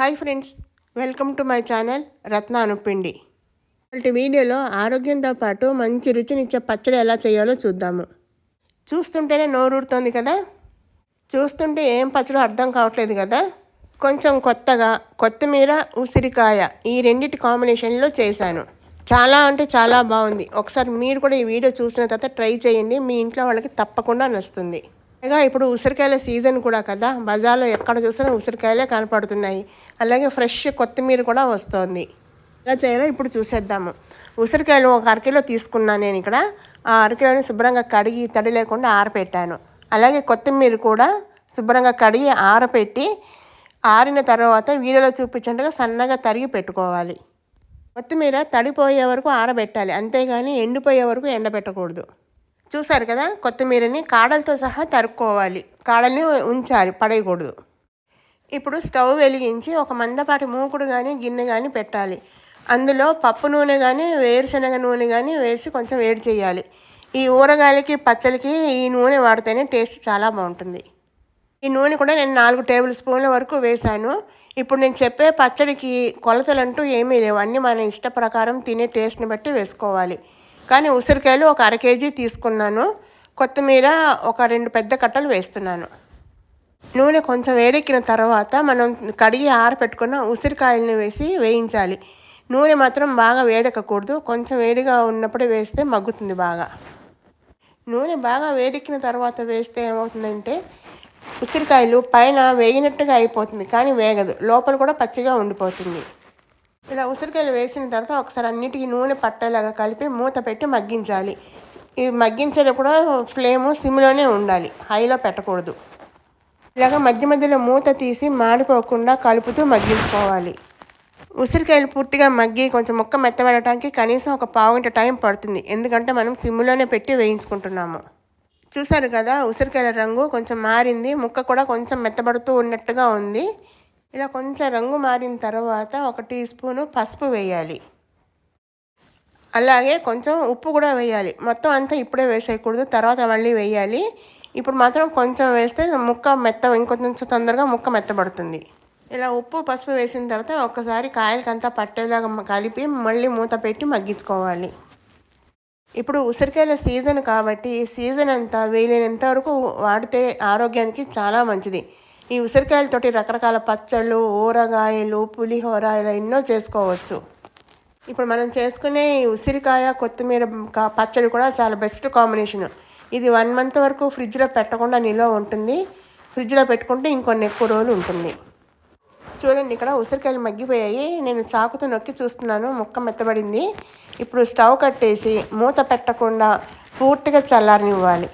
Hi friends welcome to my channel Ratna Anupindi. ఇలాంటి వీడియోలో ఆరోగ్యంతో పాటు మంచి రుచినిచ్చే పచ్చడి ఎలా చేయాలో చూద్దాము. చూస్తుంటేనే నోరూడుతోంది కదా? చూస్తుంటే ఏం పచ్చడో అర్థం కావట్లేదు కదా? కొంచెం కొత్తగా కొత్తిమీర ఉసిరికాయ ఈ రెండిటి కాంబినేషన్లో చేశాను. చాలా అంటే చాలా బాగుంది. ఒకసారి మీరు కూడా ఈ వీడియో చూసిన తర్వాత ట్రై చేయండి. మీ ఇంట్లో వాళ్ళకి తప్పకుండా నచ్చుతుంది. పైగా ఇప్పుడు ఉసిరికాయల సీజన్ కూడా కదా బజార్లో ఎక్కడ చూసినా ఉసిరికాయలే కనపడుతున్నాయి. అలాగే ఫ్రెష్ కొత్తిమీర కూడా వస్తోంది. ఎలా చేయాలో ఇప్పుడు చూసేద్దాము. ఉసిరికాయలు ఒక అరకిలో తీసుకున్నాను నేను ఇక్కడ. ఆ అరకిలోని శుభ్రంగా కడిగి తడి లేకుండా ఆరపెట్టాను. అలాగే కొత్తిమీర కూడా శుభ్రంగా కడిగి ఆరపెట్టి ఆరిన తర్వాత వీడియోలో చూపించినట్టుగా సన్నగా తరిగి పెట్టుకోవాలి. కొత్తిమీర తడిపోయే వరకు ఆరబెట్టాలి. అంతేగాని ఎండిపోయే వరకు ఎండబెట్టకూడదు. చూసారు కదా కొత్తిమీరని కాడలతో సహా తరుక్కోవాలి. కాడల్ని ఉంచాలి పడేయకూడదు. ఇప్పుడు స్టవ్ వెలిగించి ఒక మందపాటి మూకుడు కానీ గిన్నె కానీ పెట్టాలి. అందులో పప్పు నూనె కానీ వేరుశనగ నూనె కానీ వేసి కొంచెం వేడి చేయాలి. ఈ ఊరగాయలకి పచ్చడికి ఈ నూనె వాడితేనే టేస్ట్ చాలా బాగుంటుంది. ఈ నూనె కూడా నేను నాలుగు టేబుల్ స్పూన్ల వరకు వేశాను. ఇప్పుడు నేను చెప్పే పచ్చడికి కొలతలంటూ ఏమీ లేవు. అన్నీ మన ఇష్ట ప్రకారం తినే టేస్ట్ని బట్టి వేసుకోవాలి. కానీ ఉసిరికాయలు ఒక అర కేజీ తీసుకున్నాను. కొత్తిమీర ఒక రెండు పెద్ద కట్టలు వేస్తున్నాను. నూనె కొంచెం వేడెక్కిన తర్వాత మనం కడిగి ఆరపెట్టుకున్న ఉసిరికాయలని వేసి వేయించాలి. నూనె మాత్రం బాగా వేడెక్కకూడదు. కొంచెం వేడిగా ఉన్నప్పుడే వేస్తే మగ్గుతుంది బాగా. నూనె బాగా వేడెక్కిన తర్వాత వేస్తే ఏమవుతుందంటే ఉసిరికాయలు పైన వేగినట్టుగా అయిపోతుంది. కానీ వేగదు. లోపల కూడా పచ్చిగా ఉండిపోతుంది. ఇలా ఉసిరికాయలు వేసిన తర్వాత ఒకసారి అన్నిటికీ నూనె పట్టేలాగా కలిపి మూత పెట్టి మగ్గించాలి. ఇవి మగ్గించేటప్పుడు ఫ్లేము సిమ్లోనే ఉండాలి. హైలో పెట్టకూడదు. ఇలాగ మధ్య మధ్యలో మూత తీసి మాడిపోకుండా కలుపుతూ మగ్గించుకోవాలి. ఉసిరికాయలు పూర్తిగా మగ్గి కొంచెం ముక్క మెత్తబడటానికి కనీసం ఒక పావుగంట టైం పడుతుంది. ఎందుకంటే మనం సిమ్లోనే పెట్టి వేయించుకుంటున్నాము. చూసారు కదా ఉసిరికాయల రంగు కొంచెం మారింది. ముక్క కూడా కొంచెం మెత్తబడుతూ ఉన్నట్టుగా ఉంది. ఇలా కొంచెం రంగు మారిన తర్వాత ఒక టీ స్పూను పసుపు వేయాలి. అలాగే కొంచెం ఉప్పు కూడా వేయాలి. మొత్తం అంతా ఇప్పుడే వేసేయకూడదు తర్వాత మళ్ళీ వేయాలి. ఇప్పుడు మాత్రం కొంచెం వేస్తే ముక్క మెత్త ఇంకొంచెం తొందరగా ముక్క మెత్తబడుతుంది. ఇలా ఉప్పు పసుపు వేసిన తర్వాత ఒక్కసారి కాయలకంతా పట్టేలాగా కలిపి మళ్ళీ మూత పెట్టి మగ్గించుకోవాలి. ఇప్పుడు ఉసిరికాయల సీజన్ కాబట్టి సీజన్ అంతా వీలైనంత వరకు వాడితే ఆరోగ్యానికి చాలా మంచిది. ఈ ఉసిరికాయలతోటి రకరకాల పచ్చళ్ళు ఊరగాయలు పులిహోర ఇలా ఎన్నో చేసుకోవచ్చు. ఇప్పుడు మనం చేసుకునే ఈ ఉసిరికాయ కొత్తిమీర పచ్చడి కూడా చాలా బెస్ట్ కాంబినేషన్ ఇది వన్ మంత్ వరకు ఫ్రిడ్జ్లో పెట్టకుండా నిల్వ ఉంటుంది. ఫ్రిడ్జ్లో పెట్టుకుంటే ఇంకొన్ని ఎక్కువ రోజులు ఉంటుంది. చూడండి ఇక్కడ ఉసిరికాయలు మగ్గిపోయాయి. నేను చాకుతో నొక్కి చూస్తున్నాను. ముక్క మెత్తబడింది. ఇప్పుడు స్టవ్ కట్టేసి మూత పెట్టకుండా పూర్తిగా చల్లారనివ్వాలి.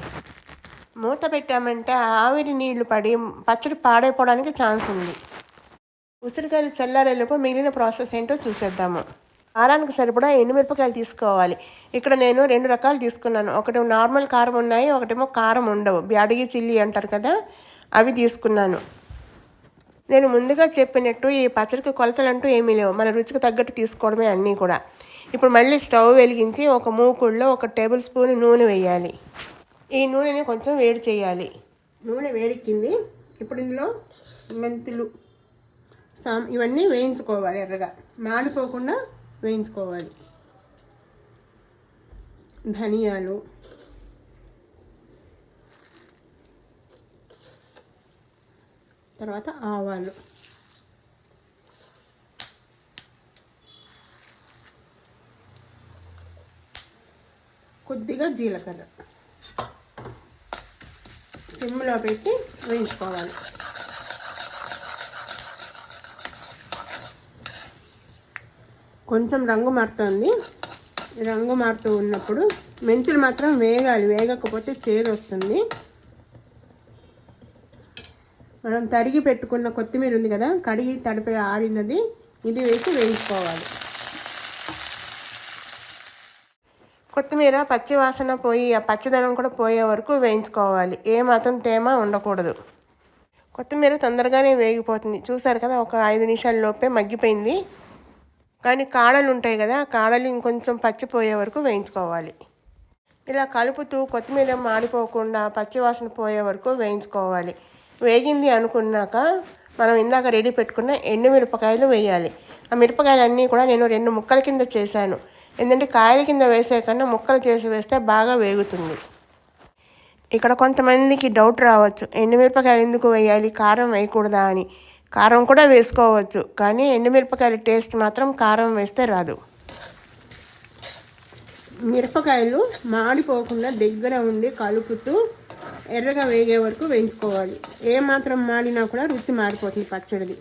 మూత పెట్టామంటే ఆవిరి నీళ్ళు పడి పచ్చడి పాడైపోవడానికి ఛాన్స్ ఉంది. ఉసిరికాయలు చల్లారేలోపు మిగిలిన ప్రాసెస్ ఏంటో చూసేద్దాము. కారానికి సరిపడా ఎండుమిరపకాయలు తీసుకోవాలి. ఇక్కడ నేను రెండు రకాలు తీసుకున్నాను. ఒకటి నార్మల్ కారం ఉన్నాయి ఒకటేమో కారం ఉండవు. బ్యాడిగి చిల్లీ అంటారు కదా అవి తీసుకున్నాను. నేను ముందుగా చెప్పినట్టు ఈ పచ్చడికి కొలతలు అంటూ ఏమీ లేవు. మన రుచికి తగ్గట్టు తీసుకోవడమే అన్నీ కూడా. ఇప్పుడు మళ్ళీ స్టవ్ వెలిగించి ఒక మూకుళ్ళో ఒక టేబుల్ స్పూన్ నూనె వేయాలి. ఈ నూనెని కొంచెం వేడి చేయాలి. నూనె వేడెక్కింది ఇప్పుడు ఇందులో మెంతులు సాం ఇవన్నీ వేయించుకోవాలి ఎర్రగా. మాడిపోకుండా వేయించుకోవాలి. ధనియాలు. తర్వాత ఆవాలు. కొద్దిగా జీలకర్ర. సిమ్లో పెట్టి వేయించుకోవాలి. కొంచెం రంగు మారుతుంది. రంగు మారుతూ ఉన్నప్పుడు మెంతులు మాత్రం వేగాలి. వేగకపోతే చేదు వస్తుంది. మనం తరిగి పెట్టుకున్న కొత్తిమీర ఉంది కదా కడిగి తడిపి ఆరినది ఇది వేసి వేయించుకోవాలి. కొత్తిమీర పచ్చి వాసన పోయి ఆ పచ్చిదనం కూడా పోయే వరకు వేయించుకోవాలి. ఏ మాత్రం తేమ ఉండకూడదు. కొత్తిమీర తొందరగానే వేగిపోతుంది. చూసారు కదా ఒక ఐదు నిమిషాల లోపే మగ్గిపోయింది. కానీ కాడలు ఉంటాయి కదా కాడలు ఇంకొంచెం పచ్చిపోయే వరకు వేయించుకోవాలి. ఇలా కలుపుతూ కొత్తిమీర మాడిపోకుండా పచ్చివాసన పోయే వరకు వేయించుకోవాలి. వేగింది అనుకున్నాక మనం ఇందాక రెడీ పెట్టుకున్న ఎండు మిరపకాయలు వేయాలి. ఆ మిరపకాయలన్నీ కూడా నేను రెండు ముక్కల కింద చేశాను. ఎందుకంటే కాయల కింద వేసే కన్నా ముక్కలు చేసి వేస్తే బాగా వేగుతుంది. ఇక్కడ కొంతమందికి డౌట్ రావచ్చు. ఎండుమిరపకాయలు ఎందుకు వేయాలి? కారం వేయకూడదా అని. కారం కూడా వేసుకోవచ్చు. కానీ ఎండుమిరపకాయల టేస్ట్ మాత్రం కారం వేస్తే రాదు. మిరపకాయలు మాడిపోకుండా దగ్గర ఉండి కలుపుతూ ఎర్రగా వేగే వరకు వేయించుకోవాలి. ఏ మాత్రం మాడినా కూడా రుచి మారిపోతుంది పచ్చడిది.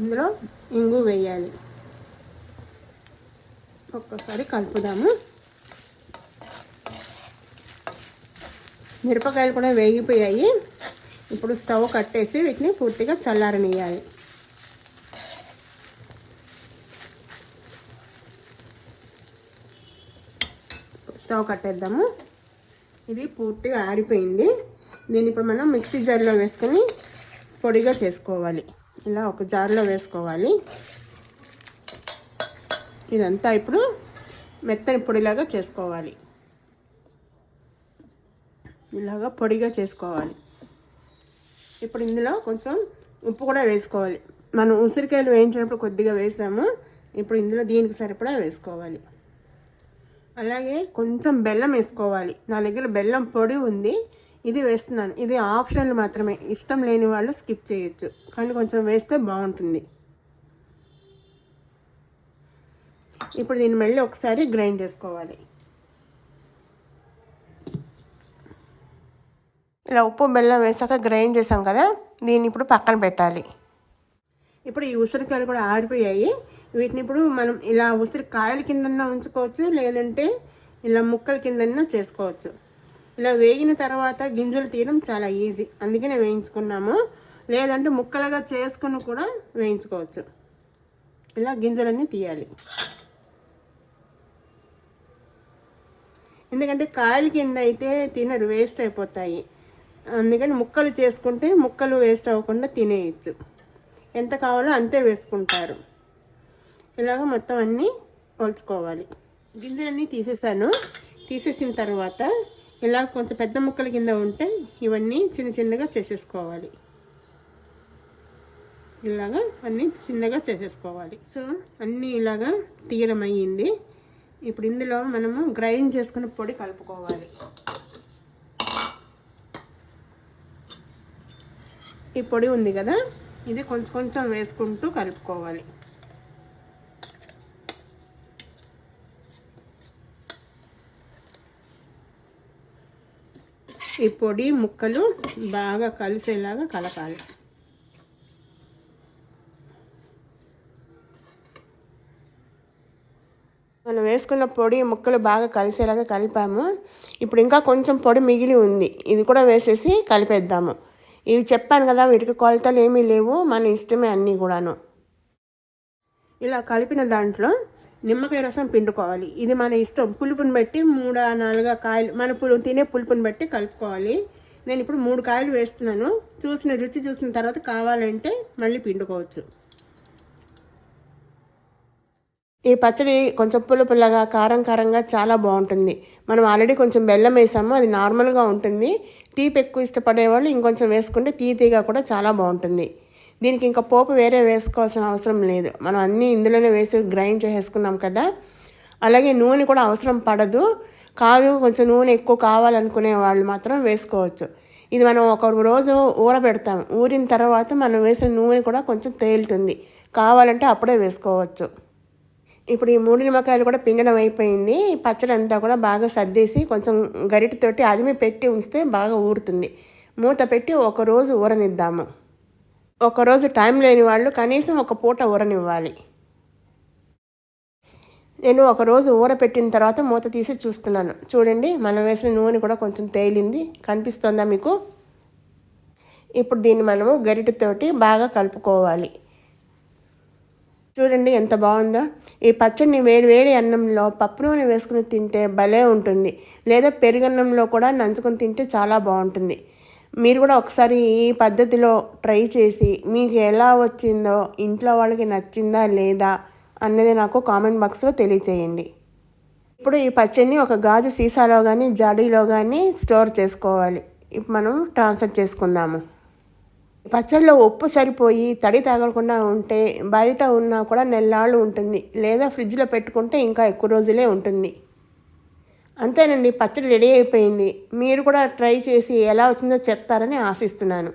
ఇందులో ఇంగు వేయాలి. ఒక్కసారి కలుపుదాము. మిరపకాయలు కూడా వేగిపోయాయి. ఇప్పుడు స్టవ్ కట్టేసి వీటిని పూర్తిగా చల్లారనియాలి స్టవ్ కట్టేద్దాము. ఇది పూర్తిగా ఆరిపోయింది. దీన్ని ఇప్పుడు మనం మిక్సీ జార్లో వేసుకొని పొడిగా చేసుకోవాలి. ఇలా ఒక జార్లో వేసుకోవాలి. ఇదంతా ఇప్పుడు మెత్తని పొడిలాగా చేసుకోవాలి. ఇలాగా పొడిగా చేసుకోవాలి. ఇప్పుడు ఇందులో కొంచెం ఉప్పు కూడా వేసుకోవాలి. మనం ఉసిరికాయలు వేయించినప్పుడు కొద్దిగా వేసాము. ఇప్పుడు ఇందులో దీనికి సరిపడా వేసుకోవాలి. అలాగే కొంచెం బెల్లం వేసుకోవాలి. నా దగ్గర బెల్లం పొడి ఉంది. ఇది వేస్తున్నాను. ఇది ఆప్షనల్ మాత్రమే. ఇష్టం లేని వాళ్ళు స్కిప్ చేయొచ్చు. కానీ కొంచెం వేస్తే బాగుంటుంది. ఇప్పుడు దీన్ని మళ్ళీ ఒకసారి గ్రైండ్ చేసుకోవాలి. ఇలా ఉప్పు బెల్లం వేసాక గ్రైండ్ చేసాం కదా? దీన్ని ఇప్పుడు పక్కన పెట్టాలి. ఇప్పుడు ఈ ఉసిరికాయలు కూడా ఆడిపోయాయి వీటిని ఇప్పుడు మనం ఇలా ఉసిరికాయల కిందన్నా ఉంచుకోవచ్చు లేదంటే ఇలా ముక్కల కిందన్నా చేసుకోవచ్చు. ఇలా వేగిన తర్వాత గింజలు తీయడం చాలా ఈజీ. అందుకనే వేయించుకున్నాము. లేదంటే ముక్కలుగా చేసుకుని కూడా వేయించుకోవచ్చు. ఇలా గింజలన్నీ తీయాలి. ఎందుకంటే కాయల కింద అయితే తినరు వేస్ట్ అయిపోతాయి. అందుకని ముక్కలు చేసుకుంటే ముక్కలు వేస్ట్ అవ్వకుండా తినేయచ్చు. ఎంత కావాలో అంతే వేసుకుంటారు. ఇలాగ మొత్తం అన్నీ పోల్చుకోవాలి. గింజలన్నీ తీసేసాను. తీసేసిన తర్వాత ఇలా కొంచెం పెద్ద ముక్కల కింద ఉంటే ఇవన్నీ చిన్న చిన్నగా చేసేసుకోవాలి. ఇలాగా అన్నీ చిన్నగా చేసేసుకోవాలి. సో అన్నీ ఇలాగా తీయడం అయ్యింది. ఇప్పుడు ఇందులో మనము గ్రైండ్ చేసుకున్న పొడి కలుపుకోవాలి. ఈ పొడి ఉంది కదా ఇది కొంచెం కొంచెం వేసుకుంటూ కలుపుకోవాలి. ఈ పొడి ముక్కలు బాగా కలిసేలాగా కలపాలి. మనం వేసుకున్న పొడి ముక్కలు బాగా కలిసేలాగా కలిపాము. ఇప్పుడు ఇంకా కొంచెం పొడి మిగిలి ఉంది. ఇది కూడా వేసేసి కలిపేద్దాము. ఇవి చెప్పాను కదా వీటికి కొలతలు ఏమీ లేవు. మన ఇష్టమే అన్నీ కూడాను. ఇలా కలిపిన దాంట్లో నిమ్మకాయ రసం పిండుకోవాలి. ఇది మన ఇష్టం. పులుపుని బట్టి మూడు నాలుగు కాయలు మన పులు తినే పులుపుని బట్టి కలుపుకోవాలి. నేను ఇప్పుడు మూడు కాయలు వేస్తున్నాను. చూసిన రుచి చూసిన తర్వాత కావాలంటే మళ్ళీ పిండుకోవచ్చు. ఈ పచ్చడి కొంచెం పుల్ల పుల్లగా కారం కారంగా చాలా బాగుంటుంది. మనం ఆల్రెడీ కొంచెం బెల్లం వేసాము అది నార్మల్గా ఉంటుంది. తీపి ఎక్కువ ఇష్టపడేవాళ్ళు ఇంకొంచెం వేసుకుంటే తీపిగా కూడా చాలా బాగుంటుంది. దీనికి ఇంకా పోపు వేరే వేసుకోవాల్సిన అవసరం లేదు. మనం అన్నీ ఇందులోనే వేసి గ్రైండ్ చేసేసుకున్నాం కదా. అలాగే నూనె కూడా అవసరం పడదు. కాదు కొంచెం నూనె ఎక్కువ కావాలనుకునే వాళ్ళు మాత్రం వేసుకోవచ్చు. ఇది మనం ఒక రోజు ఊరబెడతాం. ఊరిన తర్వాత మనం వేసిన నూనె కూడా కొంచెం తేలుతుంది. కావాలంటే అప్పుడే వేసుకోవచ్చు. ఇప్పుడు ఈ మూడు నిమ్మకాయలు కూడా పిండడం అయిపోయింది. పచ్చడి అంతా కూడా బాగా సర్దేసి కొంచెం గరిటతోటి అదిమి పెట్టి ఉంచితే బాగా ఊరుతుంది. మూత పెట్టి ఒక రోజు ఊరనిద్దాము. ఒకరోజు టైం లేని వాళ్ళు కనీసం ఒక పూట ఊరనివ్వాలి. నేను ఒకరోజు ఊర పెట్టిన తర్వాత మూత తీసి చూస్తున్నాను. చూడండి మనం వేసిన నూనె కూడా కొంచెం తేలింది. కనిపిస్తుందా మీకు? ఇప్పుడు దీన్ని మనము గరిటెతోటి బాగా కలుపుకోవాలి. చూడండి ఎంత బాగుందో. ఈ పచ్చడిని వేడి వేడి అన్నంలో పప్పు నూనె వేసుకుని తింటే భలే ఉంటుంది. లేదా పెరుగన్నంలో కూడా నంచుకొని తింటే చాలా బాగుంటుంది. మీరు కూడా ఒకసారి ఈ పద్ధతిలో ట్రై చేసి మీకు ఎలా వచ్చిందో ఇంట్లో వాళ్ళకి నచ్చిందా లేదా అన్నది నాకు కామెంట్ బాక్స్లో తెలియచేయండి. ఇప్పుడు ఈ పచ్చడిని ఒక గాజు సీసాలో కానీ జాడీలో కానీ స్టోర్ చేసుకోవాలి. ఇప్పుడు మనం ట్రాన్స్ఫర్ చేసుకుందాము. పచ్చడిలో ఉప్పు సరిపోయి తడి తగలకుండా ఉంటే బయట ఉన్నా కూడా నెల్లాళ్ళు ఉంటుంది. లేదా ఫ్రిడ్జ్లో పెట్టుకుంటే ఇంకా ఎక్కువ రోజులే ఉంటుంది. అంతేనండి పచ్చడి రెడీ అయిపోయింది. మీరు కూడా ట్రై చేసి ఎలా వచ్చిందో చెప్తారని ఆశిస్తున్నాను.